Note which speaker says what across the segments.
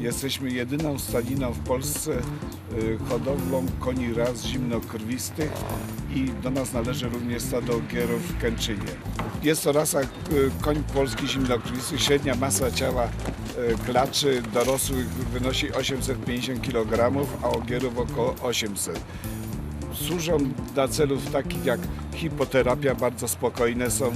Speaker 1: Jesteśmy jedyną stadniną w Polsce y, hodowlą koni ras zimnokrwistych i do nas należy również stado ogierów w Kęczynie. Jest to rasa y, koń polski zimnokrwisty. Średnia masa ciała y, klaczy dorosłych wynosi 850 kg, a ogierów około 800 służą dla celów takich jak hipoterapia, bardzo spokojne są,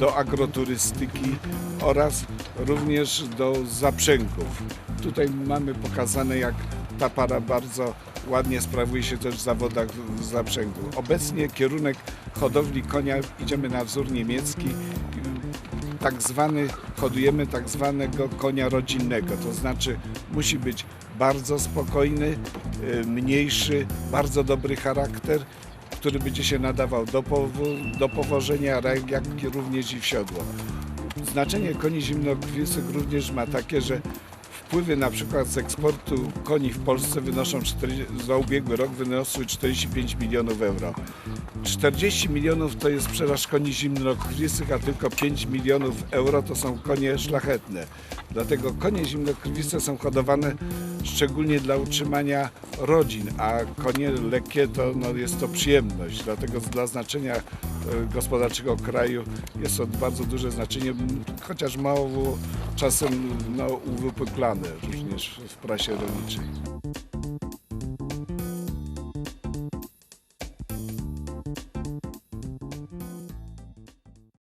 Speaker 1: do agroturystyki oraz również do zaprzęgów. Tutaj mamy pokazane jak ta para bardzo ładnie sprawuje się też w zawodach w zaprzęgu. Obecnie kierunek hodowli konia idziemy na wzór niemiecki tak zwany, hodujemy tak zwanego konia rodzinnego, to znaczy musi być bardzo spokojny, y, mniejszy, bardzo dobry charakter, który będzie się nadawał do, powo- do powożenia, jak również i w siodło. Znaczenie koni zimnokrwistych również ma takie, że wpływy na przykład z eksportu koni w Polsce wynoszą 4, za ubiegły rok wyniosły 45 milionów euro. 40 milionów to jest sprzedaż koni zimnokrwistych, a tylko 5 milionów euro to są konie szlachetne. Dlatego konie zimnokrwiste są hodowane szczególnie dla utrzymania rodzin, a konie lekkie to no, jest to przyjemność. Dlatego dla znaczenia e, gospodarczego kraju jest to bardzo duże znaczenie, chociaż mało czasem no, uwypuklane również w prasie rolniczej.